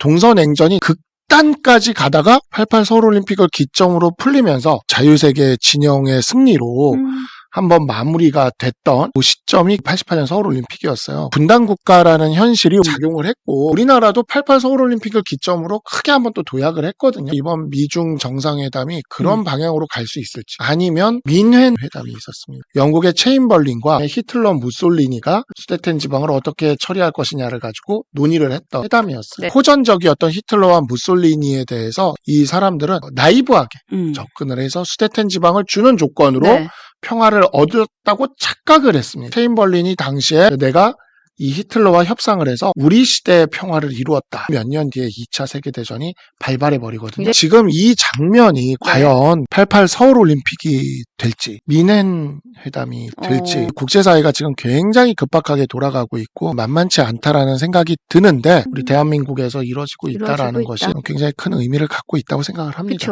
동서냉전이 극 단까지 가다가 88 서울올림픽을 기점으로 풀리면서 자유세계 진영의 승리로 음. 한번 마무리가 됐던 그 시점이 88년 서울올림픽이었어요. 분단 국가라는 현실이 작용을 했고 우리나라도 88 서울올림픽을 기점으로 크게 한번 또 도약을 했거든요. 이번 미중 정상회담이 그런 음. 방향으로 갈 수 있을지 아니면 민회 회담이 있었습니다. 영국의 체인벌린과 히틀러 무솔리니가 수데텐 지방을 어떻게 처리할 것이냐를 가지고 논의를 했던 회담이었어요. 네. 호전적이었던 히틀러와 무솔리니에 대해서 이 사람들은 나이브하게 음. 접근을 해서 수데텐 지방을 주는 조건으로 네. 평화를 얻었다고 착각을 했습니다. 체인벌린이 당시에 내가 이 히틀러와 협상을 해서 우리 시대의 평화를 이루었다. 몇 년 뒤에 2차 세계대전이 발발해 버리거든요. 네. 지금 이 장면이 과연 88 서울올림픽이 될지, 미넨 회담이 될지, 어. 국제사회가 지금 굉장히 급박하게 돌아가고 있고 만만치 않다라는 생각이 드는데 우리 음. 대한민국에서 이루어지고 이루어지고 있다라는 것이 있다. 굉장히 큰 의미를 갖고 있다고 생각을 합니다. 그쵸.